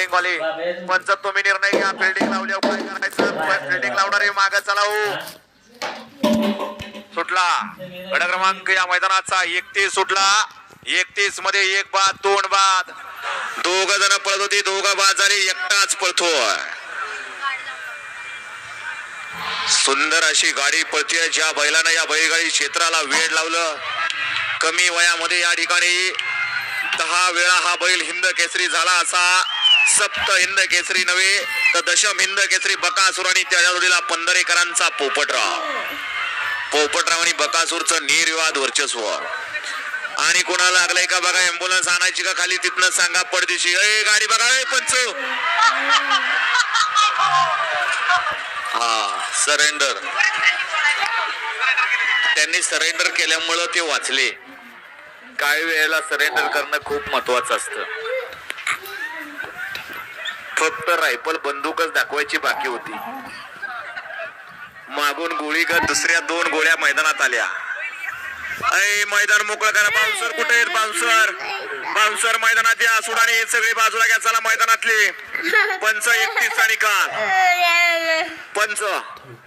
Fielding वाले. पंच तुम्ही निर्णय घ्या फिल्डिंग लावल्यावर काय करायचं? फिल्डिंग लावणारे माग चला हो. सुटला. गड क्रमांक या मैदानाचा एकतीस सुटला. एकतीसमध्ये एक बाद दोन बाद. दोघ जण पळत होती दोघं बाद झाले एकटाच पळतोय. सुंदर अशी गाडी पळतीय ज्या बैलानं या बैलगाडी क्षेत्राला वेळ लावलं. कमी वयामध्ये या ठिकाणी दहा वेळा हा बैल हिंद केसरी झाला असा. सप्त हिंद केसरी नव्हे तर दशम हिंद केसरी बकासूर आणि त्याच्या जोडीला पंधरेकरांचा पोपटराव. पोपटराव आणि बकासूरचं निर्विवाद वर्चस्व. आणि कोणाला लागलंय का बघा अँब्युलन्स आणायची का खाली तिथनं सांगा पडदिशी. ए गाडी बघा ए पंच! हा सरेंडर त्यांनी सरेंडर केल्यामुळं ते वाचले. काही वेळेला सरेंडर करणं खूप महत्वाचं असतं. फक्त रायफल बंदूकच दाखवायची बाकी होती. मागून गोळी का दुसऱ्या दोन गोळ्या मैदानात आल्या. अय मैदान मोकळं करा बाउन्सर कुठे आहेत बाउन्सर? बाउन्सर मैदानात या सुडाने हे सगळे बाजूला घ्या चला मैदानातले. पंच एकतीस चा निकाल. पंच.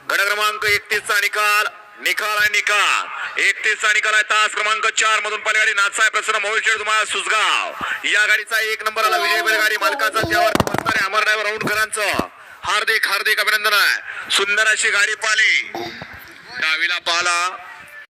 गड क्रमांक एकतीस चा निकाल. निकाल आहे निकाल. एकतीसचा निकाल आहे. तास क्रमांक चार मधून पलगाडी नाथसाहेब प्रसन्न मोहिशेड तुम्हाला सुसगाव या गाडीचा एक नंबर आला विजय बैलगाडी मालकाचा त्यावरती बसणारे अमर ड्रायव्हर औंढकरांचं हार्दिक हार्दिक अभिनंदन आहे. सुंदर अशी गाडी पाली डावीला पाहला.